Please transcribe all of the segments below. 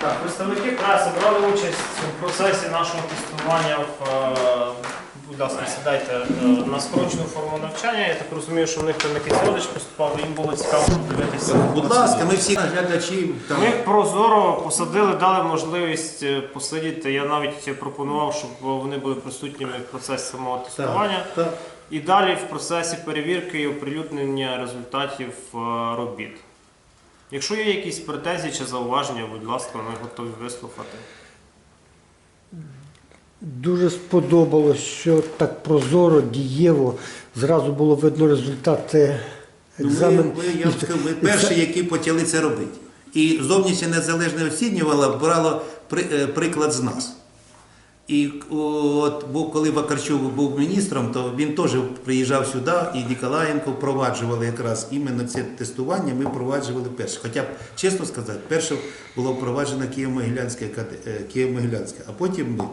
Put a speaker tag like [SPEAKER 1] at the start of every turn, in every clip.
[SPEAKER 1] Так, Представники преси брали участь в процесі нашого тестування в е, будь ласка, сідайте е, на скорочену форму навчання. Я так розумію, що в них там якийсь родич поступав, їм було цікаво подивитися.
[SPEAKER 2] Будь ласка, ми всі глядачі. Там,
[SPEAKER 1] Ми прозоро посадили, дали можливість е, посидіти. Я навіть пропонував, щоб вони були присутніми в процесі самого тестування.
[SPEAKER 2] так, так.
[SPEAKER 1] І далі в процесі перевірки і оприлюднення результатів е, робіт. Якщо є якісь претензії чи зауваження, будь ласка, ми готові вислухати.
[SPEAKER 3] Дуже сподобалось, що так прозоро, дієво. Зразу було видно результати
[SPEAKER 2] Ну, Ми,
[SPEAKER 3] екзамен.
[SPEAKER 2] ми, я сказав, ми перші, які почали це робити. І зовнішнє незалежне оцінювало, брало при- е, приклад з нас. І от, бо коли Вакарчук був міністром, то він теж приїжджав сюди, і Ніколаєнко впроваджували якраз іменно це тестування. Ми впроваджували перше. Хоча б чесно сказати, перше було впроваджено Києво-Могилянське, е, Києво-Могилянське, а потім ми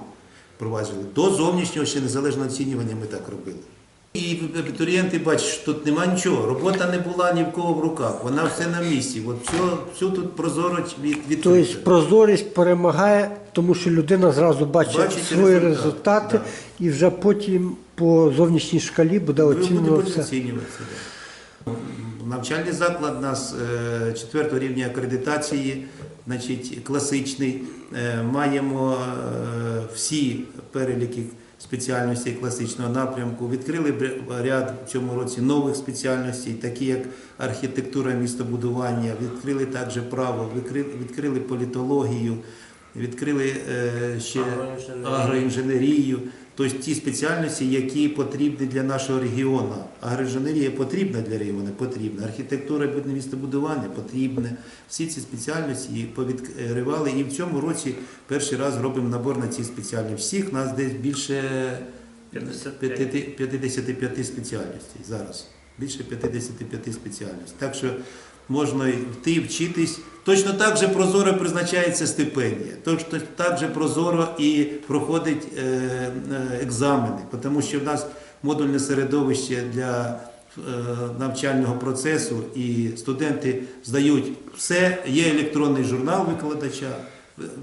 [SPEAKER 2] впроваджували. До зовнішнього ще незалежного оцінювання ми так робили. І абітурієнти бачать, що тут нема нічого. Робота не була ні в кого в руках. Вона все на місці. От все, все тут прозоро від,
[SPEAKER 3] Тобто
[SPEAKER 2] відкрите.
[SPEAKER 3] прозорість перемагає, тому що людина зразу бачить,
[SPEAKER 2] Бачить
[SPEAKER 3] свої
[SPEAKER 2] результат,
[SPEAKER 3] результати і вже потім по зовнішній шкалі буде оцінюватися.
[SPEAKER 2] оцінюватися. да. Навчальний заклад у нас е, четвертого рівня акредитації, значить, класичний. Е, Маємо е, всі переліки спеціальностей класичного напрямку. Відкрили ряд в цьому році нових спеціальностей, такі як архітектура містобудування, відкрили також право, відкрили, політологію, відкрили ще
[SPEAKER 1] Агроінженерію.
[SPEAKER 2] Тобто ті спеціальності, які потрібні для нашого регіону. Агроінженерія потрібна для регіону, потрібна. Архітектура і містобудування потрібна. Всі ці спеціальності повідкривали. І в цьому році перший раз робимо набор на ці спеціальності. Всіх нас десь більше
[SPEAKER 1] 55.
[SPEAKER 2] 55 спеціальностей зараз. Більше 55 спеціальностей. Так що можна йти вчитись. Точно так же прозоро призначається стипендія. Точно так же прозоро і проходить е, е, екзамени, тому що в нас модульне середовище для е, навчального процесу, і студенти здають все. Є електронний журнал викладача.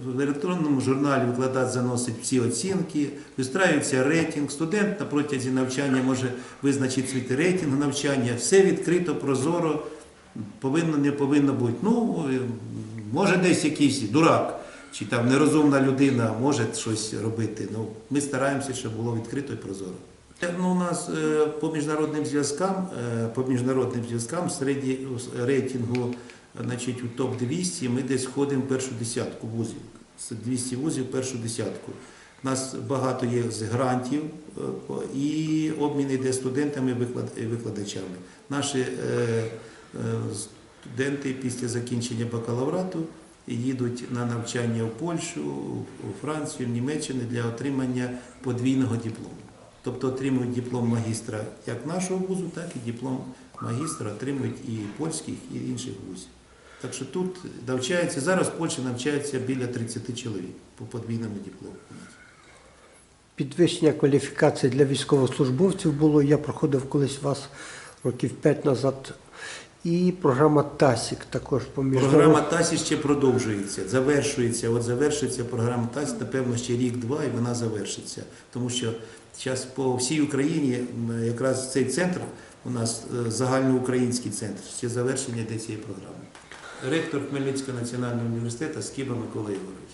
[SPEAKER 2] В електронному журналі викладач заносить всі оцінки, вистраюється рейтинг. Студент на протязі навчання може визначити свій рейтинг навчання. Все відкрито, прозоро, повинно, не повинно бути. Ну, е, може десь якийсь дурак чи там нерозумна людина може щось робити. Ну, ми стараємося, щоб було відкрито і прозоро. Е, Ну, у нас е, по міжнародним зв'язкам, по міжнародним зв'язкам серед рейтингу значить, у топ-200 ми десь входимо в першу десятку вузів. 200 вузів першу десятку. У нас багато є з грантів е, і обмін йде студентами і викладачами. Наші е, е, студенти після закінчення бакалаврату їдуть на навчання в Польщу, у Францію, в Німеччину для отримання подвійного диплому. Тобто отримують диплом магістра як нашого вузу, так і диплом магістра отримують і польських, і інших вузів. Так що тут навчається, зараз в Польщі навчається біля 30 чоловік по подвійному диплому.
[SPEAKER 3] Підвищення кваліфікації для військовослужбовців було. Я проходив колись вас років 5 назад. І програма ТАСІК також по
[SPEAKER 2] Програма. ТАСі ще продовжується, завершується. От завершується програма ТАСі, напевно, ще рік-два, і вона завершиться. Тому що зараз по всій Україні якраз цей центр у нас е, загальноукраїнський центр, ще завершення йде цієї програми. Ректор Хмельницького національного університету Скіба Микола Ігорович.